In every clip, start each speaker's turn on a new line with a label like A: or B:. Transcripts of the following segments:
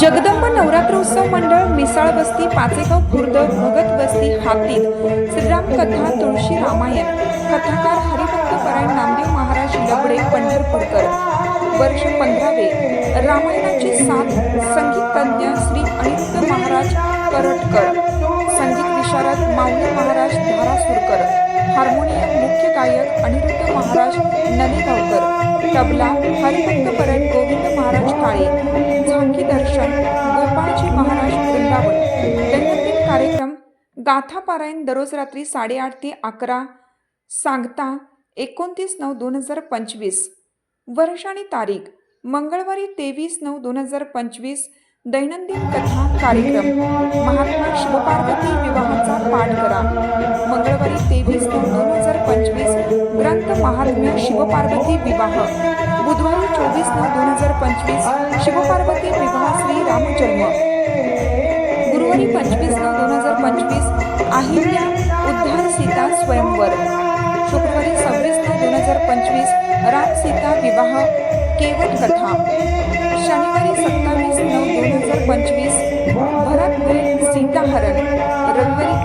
A: जगदंब नवरात्रोत्सव मंडळ मिसाळ वस्ती पाचेगाव खुर्द भगत वस्ती हातीत. श्रीराम कथा तुळशी रामायण. कथाकार हरिभक्त परायण नामदेव महाराज लबडे पंढरपूरकर. वर्ष पंधरावे. रामायणाचे साथ संगीत तज्ज्ञ श्री अनिरुद्ध महाराज करटकर. संगीत विशारद माऊली महाराज धारासुरकर. हार्मोनियम मुख्य गायक अनिरुद्ध महाराज नलेगावकर तबला हरिभक्त परत गोविंद महाराज काळे झांकी दर्शन गोपाळजी महाराज वृंदावन. दैनंदिन कार्यक्रम गाथा पारायण दररोज रात्री साडेआठ ते अकरा सांगता एकोणतीस नऊ दोन हजार पंचवीस. वर्ष आणि तारीख मंगळवारी तेवीस नऊ दोन हजार पंचवीस दैनंदिन कथा कार्यक्रम. महात्मा शिवपार्वती विवाहाचा पाठ करा. मंगळवारी तेवीस दोन दोन हजार पंचवीस ग्रंथ महात्म्य शिवपार्वती विवाह. बुधवारी चोवीस नऊ दोन हजार पंचवीस शिवपार्वती विवाह श्री रामजन्म. गुरुवारी पंचवीस नऊ दोन हजार पंचवीस आहिल्या उद्धार सीता स्वयंवर. शुक्रवारी सव्वीस नऊ दोन हजार पंचवीस राम सीता विवाह केवट कथा. शनिवारी सत्तावीस नऊ दोन हजार पंचवीस भरत सीताहरण. रविवारी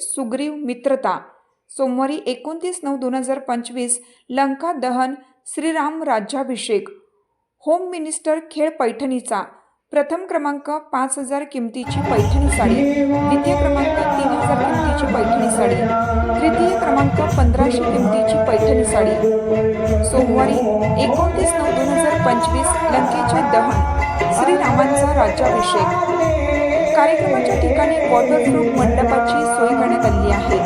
A: सुग्रीव मित्रता. सोमवारी एकोणतीस नऊ दोन हजार पंचवीस लंका दहन श्रीराम राज्याभिषेक. होम मिनिस्टर खेळ पैठणीचा. प्रथम क्रमांक पाच हजार किमतीची पैठणी साडी. द्वितीय क्रमांक तीन हजार किमतीची पैठणी साडी. तृतीय क्रमांक पंधराशे किमतीची पैठणी साडी. सोमवारी एकोणतीस नऊ दोन हजार पंचवीस लंकेचे दहन. श्रीरामांचा राज्याभिषेक. कार्यक्रमाच्या ठिकाणी वॉटरप्रूफ मंडपाची सोय करण्यात आली आहे.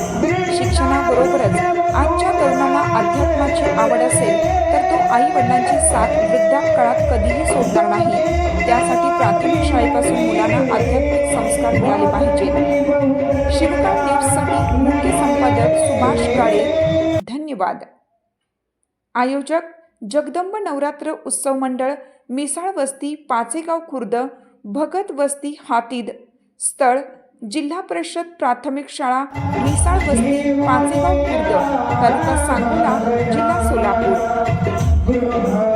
A: शिक्षणाबरोबरच आजच्या तरुणाला अध्यात्माची आवड असेल तर तो आई वडिलांची साथ वृद्धापकाळात कधीही सोडणार नाही. त्यासाठी प्राथमिक शाळेपासून मुलांना आध्यात्मिक संस्कार मिळाले पाहिजेत शिवकाळ टिप्ससाठी मुख्य संपादक सुभाष काळे. धन्यवाद. आयोजक जगदंब नवरात्र उत्सव मंडळ मिसाळ वस्ती पाचेगाव खुर्द भगत वस्ती हातीद स्थळ जिल्हा परिषद प्राथमिक शाळा मिसाळ वस्ती पाचेगाव खुर्द तालुका सांगोला जिल्हा सोलापूर.